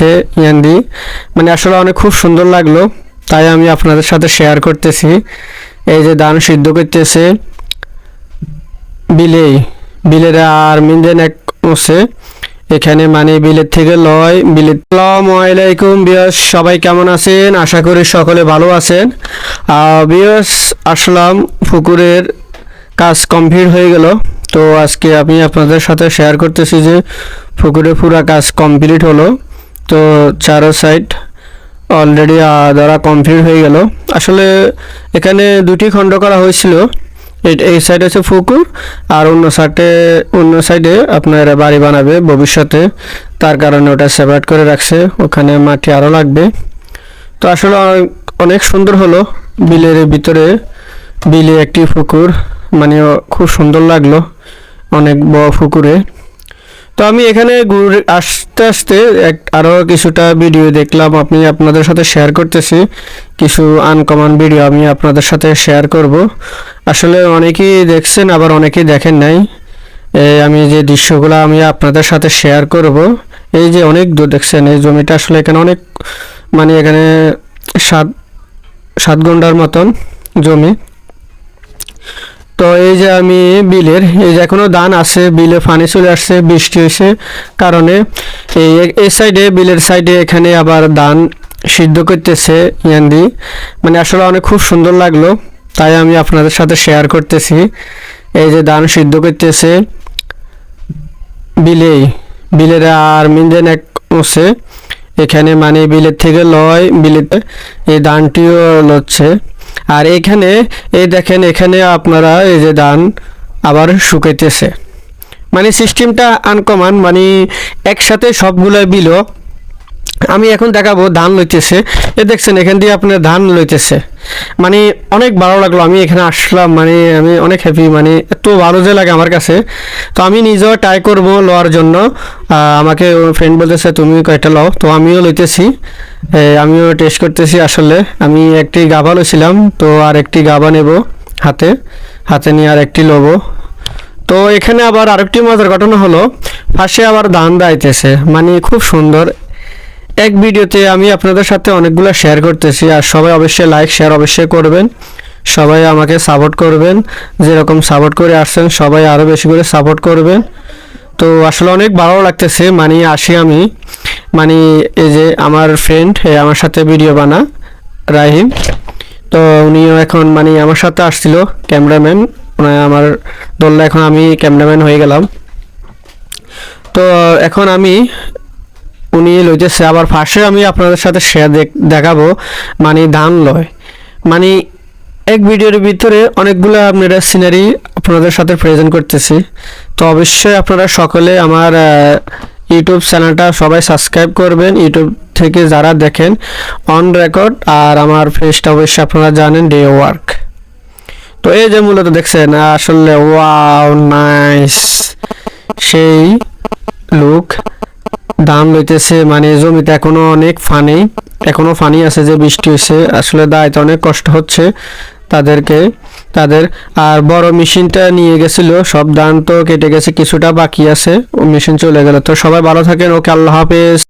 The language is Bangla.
করতেছে ইয়ান্দি। মানে আসলে অনেক খুব সুন্দর লাগল, তাই আমি আপনাদের সাথে শেয়ার করতেছি। এই যে ধান সিদ্ধ করতেছে বিলেই বিলের আর মিনজেন এক আছে এখানে মানে বিলের থেকে লয়, বিলের আলাইকুম বিয়াস, সবাই কেমন আছেন? আশা করি সকলে ভালো আছেন। বিয়াস, আসলাম, পুকুরের কাজ কমপ্লিট হয়ে গেল। তো আজকে আমি আপনাদের সাথে শেয়ার করতেছি যে পুকুরে পুরা কাজ কমপ্লিট হলো। তো চারো সাইড অলরেডি ধরা কমপ্লিট হয়ে গেল। আসলে এখানে দুটি খণ্ড করা হয়েছিল। এই- সাইড হচ্ছে পুকুর আর অন্য সাইডে অন্য সাইডে আপনার বাড়ি বানাবে ভবিষ্যতে। তার কারণে ওটা সেপারেট করে রাখছে। ওখানে মাটি আরও লাগবে। তো আসলে অনেক সুন্দর হলো। বিলের ভিতরে, বিলে একটি পুকুর মানে খুব সুন্দর লাগল। অনেক বড় পুকুরে তো আমি এখানে ঘুরে আসতে আসতে এক আরও কিছুটা ভিডিও দেখলাম। আপনি আপনাদের সাথে শেয়ার করতেছি। কিছু আনকমন ভিডিও আমি আপনাদের সাথে শেয়ার করব। আসলে অনেকেই দেখছেন, আবার অনেকেই দেখেন নাই। এই আমি যে দৃশ্যগুলো আমি আপনাদের সাথে শেয়ার করব, এই যে অনেক দূর দেখছেন, এই জমিটা আসলে এখানে অনেক মানে এখানে সাত সাত ঘণ্টার মতন জমি। তো এই যে আমি বিলের, এই যে এখনও ধান আছে, বিলে পানি চলে আসছে, বৃষ্টি হয়েছে কারণে এই এই সাইডে, বিলের সাইডে এখানে আবার ধান সিদ্ধ করতেছে ইয়ান্দি। মানে আসলে অনেক খুব সুন্দর লাগল, তাই আমি আপনাদের সাথে শেয়ার করতেছি। এই যে ধান সিদ্ধ করতেছে বিলেই। বিলের আর মিনজেন এক আছে। এখানে মানে বিলের থেকে লয়, বিলেতে এই ধানটিও লচ্ছে। আর এখানে, এই দেখেন এখানে আপনারা এই যে ধান আবার শুকাইতেছে। মানে সিস্টেমটা আনকমন মানে একসাথে সবগুলো বিলো। আমি এখন দেখাবো ধান লইতেছে। এ দেখছেন, এখান দিয়ে আপনার ধান লইতেছে। মানে অনেক ভালো লাগল। আমি এখানে আসলাম মানে আমি অনেক হ্যাপি মানে এত ভালো যে লাগে আমার কাছে। তো আমি নিজেও ট্রাই করব লওয়ার জন্য। আমাকে ফ্রেন্ড বলতেছে, তুমি কয়টা লও? তো আমিও লইতেছি। আমিও টেস্ট করতেছি আসলে। আমি একটি গাভা লইছিলাম, তো আর একটি গাভা নেব হাতে। হাতে নিয়ে আর একটি লবো। তো এখানে আবার আরেকটি মজার ঘটনা হলো পাশে আবার ধান দাইতেছে। মানে খুব সুন্দর। এক ভিডিওতে আমি আপনাদের সাথে অনেকগুলো শেয়ার করতেছি আর সবাই অবশ্যই লাইক শেয়ার অবশ্যই করবেন। সবাই আমাকে সাপোর্ট করবেন। যেরকম সাপোর্ট করে আসছেন, সবাই আরও বেশি করে সাপোর্ট করবেন। তো আসলে অনেক ভালো লাগতেছে মানে আসি আমি। মানে এই যে আমার ফ্রেন্ড আমার সাথে ভিডিও বানা, রাহিম। তো উনিও এখন মানে আমার সাথে আসছিল ক্যামেরাম্যান আমার দলটা এখন আমি ক্যামেরাম্যান হয়ে গেলাম। তো এখন আমি উনি লইতেছে আবার ফার্স্টে আমি আপনাদের সাথে শেয়ার দেখাবো। মানে ধান লয়। মানে এক ভিডিওর ভিতরে অনেকগুলো আপনারা সিনারি আপনাদের সাথে প্রেজেন্ট করতেছি। তো অবশ্যই আপনারা সকলে আমার ইউটিউব চ্যানেলটা সবাই সাবস্ক্রাইব করবেন। ইউটিউব থেকে যারা দেখেন অন রেকর্ড আর আমার ফেসটা অবশ্যই আপনারা জানেন ডে ওয়ার্ক তো এই যে মূলত দেখছেন, আসলে ওয়াও নাইস সেই লুক দাম লইতেছে মানে জমিতে এখনও অনেক ফানি, এখনও ফানি আছে যে বৃষ্টি হয়েছে আসলে দায়িত্ব অনেক কষ্ট হচ্ছে তাদেরকে, তাদের। আর বড় মেশিনটা নিয়ে গেছিল, সব ধান তো কেটে গেছে, কিছুটা বাকি আছে, ও মেশিন চলে গেল। তো সবাই ভালো থাকেন, ওকে আল্লাহ হাফেজ।